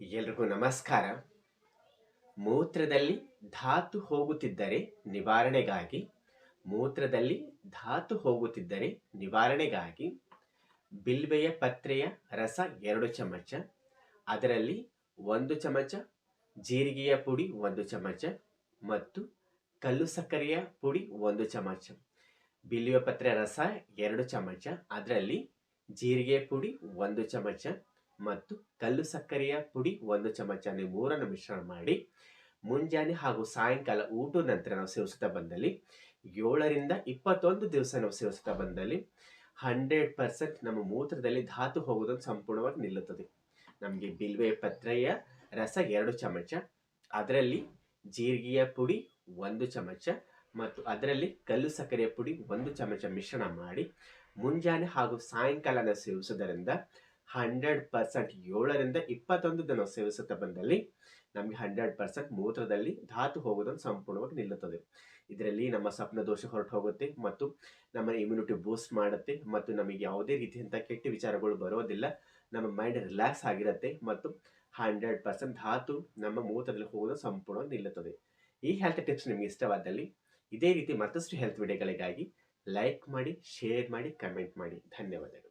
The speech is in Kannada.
ಎಲ್ರಿಗೂ ನಮಸ್ಕಾರ. ಮೂತ್ರದಲ್ಲಿ ಧಾತು ಹೋಗುತ್ತಿದ್ದರೆ ನಿವಾರಣೆಗಾಗಿ, ಮೂತ್ರದಲ್ಲಿ ಧಾತು ಹೋಗುತ್ತಿದ್ದರೆ ನಿವಾರಣೆಗಾಗಿ ಬಿಲ್ವೆಯ ಪತ್ರೆಯ ರಸ ಎರಡು ಚಮಚ, ಅದರಲ್ಲಿ ಒಂದು ಚಮಚ, ಜೀರಿಗೆಯ ಪುಡಿ ಒಂದು ಚಮಚ ಮತ್ತು ಕಲ್ಲು ಸಕ್ಕರೆಯ ಪುಡಿ ಒಂದು ಚಮಚ. ಬಿಲ್ವೆ ಪತ್ರೆ ರಸ ಎರಡು ಚಮಚ, ಅದರಲ್ಲಿ ಜೀರಿಗೆ ಪುಡಿ ಒಂದು ಚಮಚ ಮತ್ತು ಕಲ್ಲು ಸಕ್ಕರೆಯ ಪುಡಿ ಒಂದು ಚಮಚ ನೀವು ಮೂರನ್ನು ಮಿಶ್ರಣ ಮಾಡಿ, ಮುಂಜಾನೆ ಹಾಗೂ ಸಾಯಂಕಾಲ ಊಟದ ನಂತರ ನಾವು ಸೇವಿಸುತ್ತಾ ಬಂದಲ್ಲಿ, ಏಳರಿಂದ ಇಪ್ಪತ್ತೊಂದು ದಿವಸ ನಾವು ಸೇವಿಸುತ್ತಾ ಬಂದಲ್ಲಿ ಹಂಡ್ರೆಡ್ ಪರ್ಸೆಂಟ್ ನಮ್ಮ ಮೂತ್ರದಲ್ಲಿ ಧಾತು ಹೋಗುವುದನ್ನು ಸಂಪೂರ್ಣವಾಗಿ ನಿಲ್ಲುತ್ತದೆ. ನಮಗೆ ಬಿಲ್ವೆ ಪತ್ರೆಯ ರಸ ಎರಡು ಚಮಚ, ಅದರಲ್ಲಿ ಜೀರಿಗೆಯ ಪುಡಿ ಒಂದು ಚಮಚ ಮತ್ತು ಅದರಲ್ಲಿ ಕಲ್ಲು ಸಕ್ಕರೆಯ ಪುಡಿ ಒಂದು ಚಮಚ ಮಿಶ್ರಣ ಮಾಡಿ, ಮುಂಜಾನೆ ಹಾಗೂ ಸಾಯಂಕಾಲನ ಸೇವಿಸುವುದರಿಂದ ಹಂಡ್ರೆಡ್ ಪರ್ಸೆಂಟ್ ಏಳರಿಂದ ಇಪ್ಪತ್ತೊಂದು ದಿನ ಸೇವಿಸುತ್ತಾ ಬಂದಲ್ಲಿ ನಮಗೆ ಹಂಡ್ರೆಡ್ ಪರ್ಸೆಂಟ್ ಮೂತ್ರದಲ್ಲಿ ಧಾತು ಹೋಗೋದನ್ನು ಸಂಪೂರ್ಣವಾಗಿ ನಿಲ್ಲುತ್ತದೆ. ಇದರಲ್ಲಿ ನಮ್ಮ ಸ್ವಪ್ನ ದೋಷ ಹೊರಟು ಹೋಗುತ್ತೆ ಮತ್ತು ನಮ್ಮ ಇಮ್ಯುನಿಟಿ ಬೂಸ್ಟ್ ಮಾಡುತ್ತೆ ಮತ್ತು ನಮಗೆ ಯಾವುದೇ ರೀತಿಯಂಥ ಕೆಟ್ಟ ವಿಚಾರಗಳು ಬರೋದಿಲ್ಲ. ನಮ್ಮ ಮೈಂಡ್ ರಿಲ್ಯಾಕ್ಸ್ ಆಗಿರುತ್ತೆ ಮತ್ತು ಹಂಡ್ರೆಡ್ ಪರ್ಸೆಂಟ್ ಧಾತು ನಮ್ಮ ಮೂತ್ರದಲ್ಲಿ ಹೋಗೋದು ಸಂಪೂರ್ಣವಾಗಿ ನಿಲ್ಲುತ್ತದೆ. ಈ ಹೆಲ್ತ್ ಟಿಪ್ಸ್ ನಿಮಗೆ ಇಷ್ಟವಾದಲ್ಲಿ ಇದೇ ರೀತಿ ಮತ್ತಷ್ಟು ಹೆಲ್ತ್ ವಿಡಿಯೋಗಳಿಗಾಗಿ ಲೈಕ್ ಮಾಡಿ ಶೇರ್ ಮಾಡಿ ಕಮೆಂಟ್ ಮಾಡಿ. ಧನ್ಯವಾದಗಳು.